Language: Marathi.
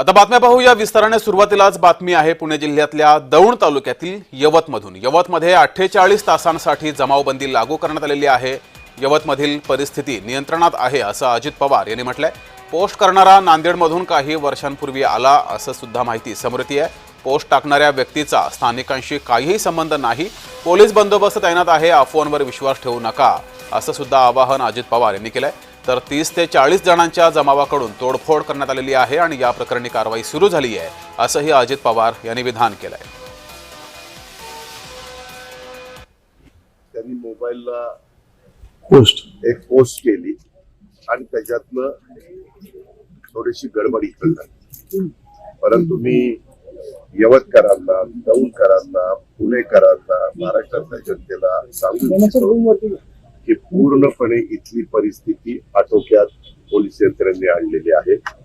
आता बातम्या पाहूया. विस्ताराने सुरुवातीलाच बातमी आहे. पुणे जिल्ह्यातल्या दौंड तालुक्यातील यवतमधून. यवतमध्ये अठ्ठेचाळीस तासांसाठी जमावबंदी लागू करण्यात आलेली आहे. यवतमधील परिस्थिती नियंत्रणात आहे असं अजित पवार यांनी म्हटलंय. पोस्ट करणारा नांदेडमधून काही वर्षांपूर्वी आला असं सुद्धा माहिती समोर आहे. पोस्ट टाकणाऱ्या व्यक्तीचा स्थानिकांशी काहीही संबंध नाही. पोलीस बंदोबस्त तैनात आहे अफवांवर विश्वास ठेवू नका असं सुद्धा आवाहन अजित पवार यांनी केलं आहे तर तीस ते चाळीस जणांच्या जमावाकडून तोडफोड करण्यात आलेली आहे आणि या प्रकरणी कारवाई सुरू झाली आहे असंही अजित पवार यांनी विधान केलंय. त्यांनी मोबाईलला पोस्ट एक पोस्ट केली आणि त्याच्यातनं थोडीशी गडबड परंतु मी यवतकरांना दौंडकरांना पुणेकरांना महाराष्ट्रातल्या जनतेला सांगू इच्छितो की पूर्णपणे इथली परिस्थिती आटोक्यात आणलेली आहे.